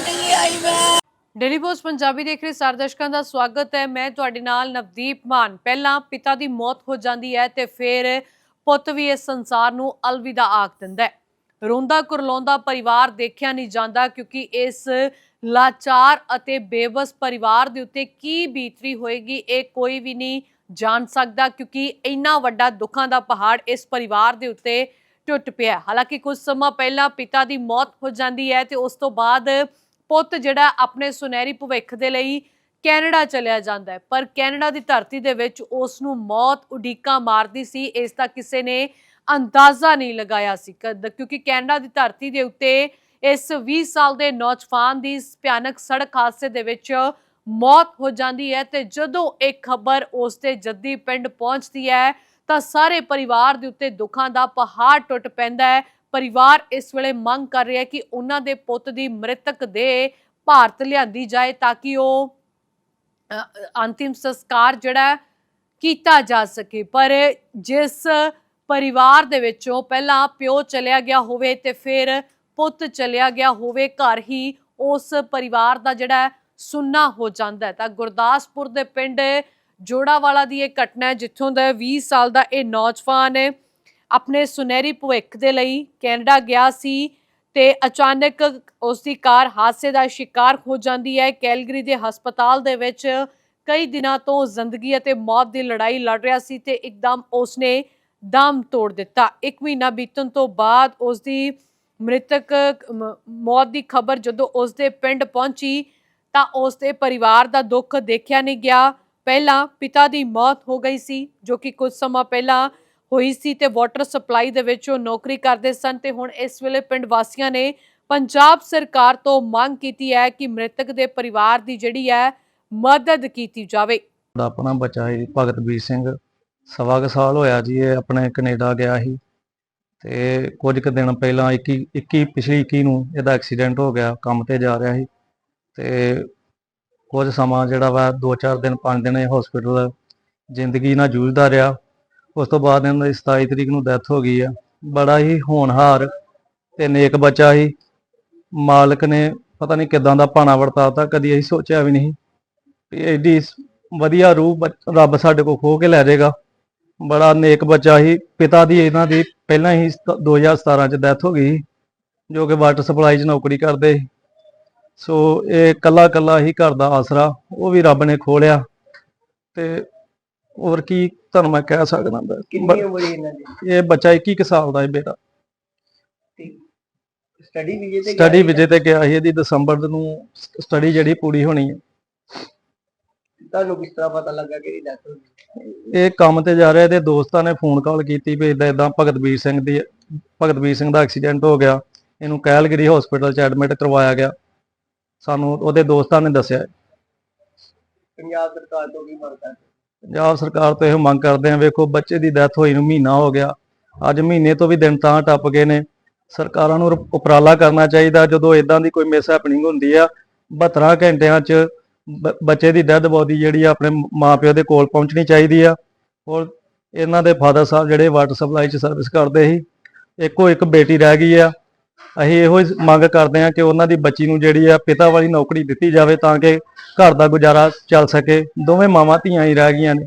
ਨਹੀਂ ਆਈ ਮੈਂ। Daily post Punjabi ਦੇਖ ਰਹੇ ਸਾਰੇ ਦਰਸ਼ਕਾਂ ਦਾ ਸਵਾਗਤ ਹੈ। ਮੈਂ ਤੁਹਾਡੇ ਨਾਲ ਨਵਦੀਪ ਮਾਨ। ਪਹਿਲਾਂ ਪਿਤਾ ਦੀ ਮੌਤ ਹੋ ਜਾਂਦੀ ਹੈ ਤੇ ਫਿਰ ਪੁੱਤ ਵੀ ਇਸ ਸੰਸਾਰ ਨੂੰ ਅਲਵਿਦਾ ਆਖ ਦਿੰਦਾ ਹੈ। ਰੋਂਦਾ ਕੁਰਲਾਉਂਦਾ ਪਰਿਵਾਰ ਦੇਖਿਆ ਨਹੀਂ ਜਾਂਦਾ ਕਿਉਂਕਿ ਇਸ ਲਾਚਾਰ ਅਤੇ ਬੇਬਸ ਪਰਿਵਾਰ ਦੇ ਉੱਤੇ ਕੀ ਬੀਤਰੀ ਹੋਏਗੀ ਇਹ ਕੋਈ ਵੀ ਨਹੀਂ ਜਾਣ ਸਕਦਾ ਕਿਉਂਕਿ ਇੰਨਾ ਵੱਡਾ ਦੁੱਖਾਂ ਦਾ ਪਹਾੜ ਇਸ ਪਰਿਵਾਰ ਦੇ ਉੱਤੇ ਟੁੱਟ ਪਿਆ ਹੈ। ਹਾਲਾਂਕਿ ਕੁਝ ਸਮਾਂ ਪਹਿਲਾਂ ਪਿਤਾ ਦੀ ਮੌਤ ਹੋ ਜਾਂਦੀ ਹੈ ਤੇ ਉਸ ਤੋਂ ਬਾਅਦ ਪੁੱਤ ਜਿਹੜਾ ਆਪਣੇ ਸੁਨਹਿਰੀ ਭਵਿੱਖ ਦੇ ਲਈ ਕੈਨੇਡਾ ਚਲਿਆ ਜਾਂਦਾ ਹੈ। ਪਰ ਕੈਨੇਡਾ ਦੀ ਧਰਤੀ ਦੇ ਵਿੱਚ ਉਸ ਨੂੰ ਮੌਤ ਉਡੀਕਾਂ ਮਾਰਦੀ ਸੀ, ਇਸ ਦਾ ਕਿਸੇ ਨੇ ਅੰਦਾਜ਼ਾ ਨਹੀਂ ਲਗਾਇਆ ਸੀ। ਕਦ- ਕਿਉਂਕਿ ਕੈਨੇਡਾ ਦੀ ਧਰਤੀ ਦੇ ਉੱਤੇ ਇਸ 20 ਸਾਲ ਦੇ ਨੌਜਵਾਨ ਦੀ ਭਿਆਨਕ ਸੜਕ ਹਾਦਸੇ ਦੇ ਵਿੱਚ ਮੌਤ ਹੋ ਜਾਂਦੀ ਹੈ ਤੇ ਜਦੋਂ ਇਹ ਖਬਰ ਉਸ ਦੇ ਜੱਦੀ ਪਿੰਡ ਪਹੁੰਚਦੀ ਹੈ ਤਾਂ ਸਾਰੇ ਪਰਿਵਾਰ ਦੇ ਉੱਤੇ ਦੁੱਖਾਂ ਦਾ ਪਹਾੜ ਟੁੱਟ ਪੈਂਦਾ ਹੈ। ਪਰਿਵਾਰ ਇਸ ਵੇਲੇ ਮੰਗ ਕਰ ਰਿਹਾ ਹੈ ਕਿ ਉਹਨਾਂ ਦੇ ਪੁੱਤ ਦੀ ਮ੍ਰਿਤਕ ਦੇ ਭਾਰਤ ਲਿਆਂਦੀ ਜਾਏ ਤਾਂ ਕਿ ਉਹ ਅੰਤਿਮ ਸੰਸਕਾਰ ਜਿਹੜਾ ਕੀਤਾ ਜਾ ਸਕੇ। ਪਰ ਜਿਸ ਪਰਿਵਾਰ ਦੇ ਵਿੱਚੋਂ ਪਹਿਲਾਂ ਪਿਓ ਚਲਿਆ ਗਿਆ ਹੋਵੇ ਤੇ ਫਿਰ ਪੁੱਤ ਚਲਿਆ ਗਿਆ ਹੋਵੇ, ਘਰ ਹੀ ਉਸ ਪਰਿਵਾਰ ਦਾ ਜਿਹੜਾ ਹੈ ਸੁੰਨਾ ਹੋ ਜਾਂਦਾ ਤਾਂ ਗੁਰਦਾਸਪੁਰ ਦੇ ਪਿੰਡ ਜੋੜਾਵਾਲਾ ਦੀ ਇਹ ਘਟਨਾ ਜਿੱਥੋਂ ਦਾ 20 ਸਾਲ ਦਾ ਇਹ ਨੌਜਵਾਨ ਆਪਣੇ ਸੁਨਹਿਰੀ ਭਵਿੱਖ ਦੇ ਲਈ ਕੈਨੇਡਾ ਗਿਆ ਸੀ ਤੇ ਅਚਾਨਕ ਉਸ ਦੀ ਕਾਰ ਹਾਦਸੇ ਦਾ ਸ਼ਿਕਾਰ ਹੋ ਜਾਂਦੀ ਹੈ। ਕੈਲਗਰੀ ਦੇ ਹਸਪਤਾਲ ਦੇ ਵਿੱਚ ਕਈ ਦਿਨਾਂ ਤੋਂ ਜ਼ਿੰਦਗੀ ਅਤੇ ਮੌਤ ਦੀ ਲੜਾਈ ਲੜ ਰਿਹਾ ਸੀ ਤੇ ਇੱਕਦਮ ਉਸਨੇ ਦਮ ਤੋੜ ਦਿੱਤਾ। ਇੱਕ ਮਹੀਨਾ ਬੀਤਣ ਤੋਂ ਬਾਅਦ ਉਸ ਦੀ ਮ੍ਰਿਤਕ ਮੌਤ ਦੀ ਖਬਰ ਜਦੋਂ ਉਸ ਦੇ ਪਿੰਡ ਪਹੁੰਚੀ ਤਾਂ ਉਸ ਦੇ ਪਰਿਵਾਰ ਦਾ ਦੁੱਖ ਦੇਖਿਆ ਨਹੀਂ ਗਿਆ। ਪਹਿਲਾਂ ਪਿਤਾ ਦੀ ਮੌਤ ਹੋ ਗਈ ਸੀ, ਜੋ ਕਿ ਕੁਝ ਸਮਾਂ ਪਹਿਲਾਂ ਹੋਈ ਸੀ ਤੇ ਵਾਟਰ ਸਪਲਾਈ ਦੇ ਵਿੱਚ ਉਹ ਨੌਕਰੀ ਕਰਦੇ ਸਨ ਤੇ ਹੁਣ ਇਸ ਵੇਲੇ ਪਿੰਡ ਵਾਸੀਆਂ ਨੇ ਪੰਜਾਬ ਸਰਕਾਰ ਤੋਂ ਮੰਗ ਕੀਤੀ ਹੈ ਕਿ ਮ੍ਰਿਤਕ ਦੇ ਪਰਿਵਾਰ ਦੀ ਜਿਹੜੀ ਹੈ ਮਦਦ ਕੀਤੀ ਜਾਵੇ। ਆਪਣਾ ਬੱਚਾ ਸੀ ਭਗਤਵੀਰ ਸਿੰਘ, ਸਵਾ ਕੁ ਸਾਲ ਹੋਇਆ ਜੀ, ਇਹ ਆਪਣੇ ਕੈਨੇਡਾ ਗਿਆ ਸੀ ਤੇ ਕੁਝ ਕੁ ਦਿਨ ਪਹਿਲਾਂ 21 21 ਪਿਛਲੀ 21 ਨੂੰ ਇਹਦਾ ਐਕਸੀਡੈਂਟ ਹੋ ਗਿਆ, ਕੰਮ ਤੇ ਜਾ ਰਿਹਾ ਸੀ ਤੇ ਕੁਝ ਸਮਾਂ ਜਿਹੜਾ ਵਾ 2-4 ਦਿਨ 5 ਦਿਨ ਇਹ ਹਸਪੀਟਲ ਜ਼ਿੰਦਗੀ ਨਾਲ ਜੂਝਦਾ ਰਿਹਾ। ਉਸ ਤੋਂ ਬਾਅਦ ਇਹਨਾਂ ਦੀ 27 ਤਰੀਕ ਨੂੰ ਡੈਥ ਹੋ ਗਈ ਆ। ਬੜਾ ਹੀ ਹੋਣਹਾਰ ਤੇ ਨੇਕ ਬੱਚਾ ਹੀ। ਮਾਲਕ ਨੇ ਪਤਾ ਨਹੀਂ ਕਿਦਾਂ ਦਾ ਭਾਣਾ ਵਰਤਾਤਾ ਕਦੀ ਅਸੀਂ ਸੋਚਿਆ ਵੀ ਨਹੀਂ ਵੀ ਐਡੀ ਵਧੀਆ ਰੂਹ ਰੱਬ ਸਾਡੇ ਕੋਲ ਖੋ ਕੇ ਲੈ ਜਾਏਗਾ। ਬੜਾ ਨੇਕ ਬੱਚਾ ਹੀ। ਪਿਤਾ ਦੀ ਇਹਨਾਂ ਦੀ ਪਹਿਲਾਂ ਹੀ ਸਤ- 2017 ਚ ਡੈਥ ਹੋ ਗਈ ਸੀ, ਜੋ ਕਿ ਵਾਟਰ ਸਪਲਾਈ 'ਚ ਨੌਕਰੀ ਕਰਦੇ ਸੀ। ਸੋ ਇਹ ਕੱਲਾ ਕੱਲਾ ਹੀ ਘਰ ਦਾ ਆਸਰਾ ਉਹ ਵੀ ਰੱਬ ਨੇ ਖੋਲਿਆ ਤੇ ਹੋਰ ਕੀ ਤੁਹਾਨੂੰ ਮੈਂ ਕਹਿ ਸਕਦਾ ਬ- ਕਿੰਨੀ ਉਮਰ ਹੈ ਇਹਨਾਂ ਦੀ? ਇਹ ਬੱਚਾ 21 ਕੁ ਸਾਲ ਦਾ ਹੈ ਬੇਟਾ। ਸਟੱਡੀ ਵੀਜ਼ੇ ਤੇ ਸਟੱਡੀ ਵਿਜੇ ਤੇ ਗਿਆ ਸੀ ਇਹਦੀ ਦਸੰਬਰ ਨੂੰ ਸਟੱਡੀ ਜਿਹੜੀ ਪੂਰੀ ਹੋਣੀ ਹੈ। ਤੁਹਾਨੂੰ ਕਿਸ ਤਰ੍ਹਾਂ ਪਤਾ ਲੱਗਾ ਕਿ ਇਹਦੀ ਡੈਥ ਹੋ ਗਈ? ਇਹ ਕੰਮ ਤੇ ਜਾ ਰਿਹਾ ਇਹਦੇ ਦੋਸਤਾਂ ਨੇ ਫੋਨ ਕਾਲ ਕੀਤੀ ਵੀ ਇਦਾਂ ਇਦਾਂ ਭਗਤਵੀਰ ਸਿੰਘ ਦੀ ਭਗਤਵੀਰ ਸਿੰਘ ਦਾ ਐਕਸੀਡੈਂਟ ਹੋ ਗਿਆ। ਇਹਨੂੰ ਕੈਲਗਰੀ ਹਸਪੀਟਲ 'ਚ ਐਡਮਿਟ ਕਰਵਾਇਆ ਗਿਆ। ਸਾਨੂੰ ਉਹਦੇ ਦੋਸਤਾਂ ਨੇ ਦੱਸਿਆ। ਪੰਜਾਬ ਸਰਕਾਰ ਤੋਂ ਕੀ ਮੰਗ ਕਰਦੇ? ਪੰਜਾਬ ਸਰਕਾਰ ਤੋਂ ਇਹ ਮੰਗ ਕਰਦੇ ਆ ਵੇਖੋ ਬੱਚੇ ਦੀ ਡੈਥ ਹੋਈ ਨੂੰ ਮਹੀਨਾ ਹੋ ਗਿਆ, ਅੱਜ ਮਹੀਨੇ ਤੋਂ ਵੀ ਦਿਨ ਤਾਂ ਟੱਪ ਗਏ ਨੇ, ਸਰਕਾਰਾਂ ਨੂੰ ਉਪਰਾਲਾ ਕਰਨਾ ਚਾਹੀਦਾ, ਜਦੋਂ ਇਦਾਂ ਦੀ ਕੋਈ ਮਿਸ ਹੈਪਨਿੰਗ ਹੁੰਦੀ ਆ 72 ਘੰਟਿਆਂ 'ਚ ਬ- ਬੱਚੇ ਦੀ ਡੈੱਡ ਬੋਡੀ ਜਿਹੜੀ ਆ ਆਪਣੇ ਮਾਪਿਓ ਦੇ ਕੋਲ ਪਹੁੰਚਣੀ ਚਾਹੀਦੀ ਆ ਔਰ ਇਹਨਾਂ ਦੇ ਫਾਦਰ ਸਾਹਿਬ ਜਿਹੜੇ ਵਾਟਰ ਸਪਲਾਈ 'ਚ ਸਰਵਿਸ ਕਰਦੇ ਸੀ, ਇੱਕੋ ਇੱਕ ਬੇਟੀ ਰਹਿ ਗਈ ਆ ਅਸੀਂ ਇਹੋ ਹੀ ਮੰਗ ਕਰਦੇ ਹਾਂ ਕਿ ਉਹਨਾਂ ਦੀ ਬੱਚੀ ਨੂੰ ਜਿਹੜੀ ਆ ਪਿਤਾ ਵਾਲੀ ਨੌਕਰੀ ਦਿੱਤੀ ਜਾਵੇ ਤਾਂ ਕਿ ਘਰ ਦਾ ਗੁਜ਼ਾਰਾ ਚੱਲ ਸਕੇ। ਦੋਵੇਂ ਮਾਵਾਂ ਧੀਆਂ ਹੀ ਰਹਿ ਗਈਆਂ ਨੇ।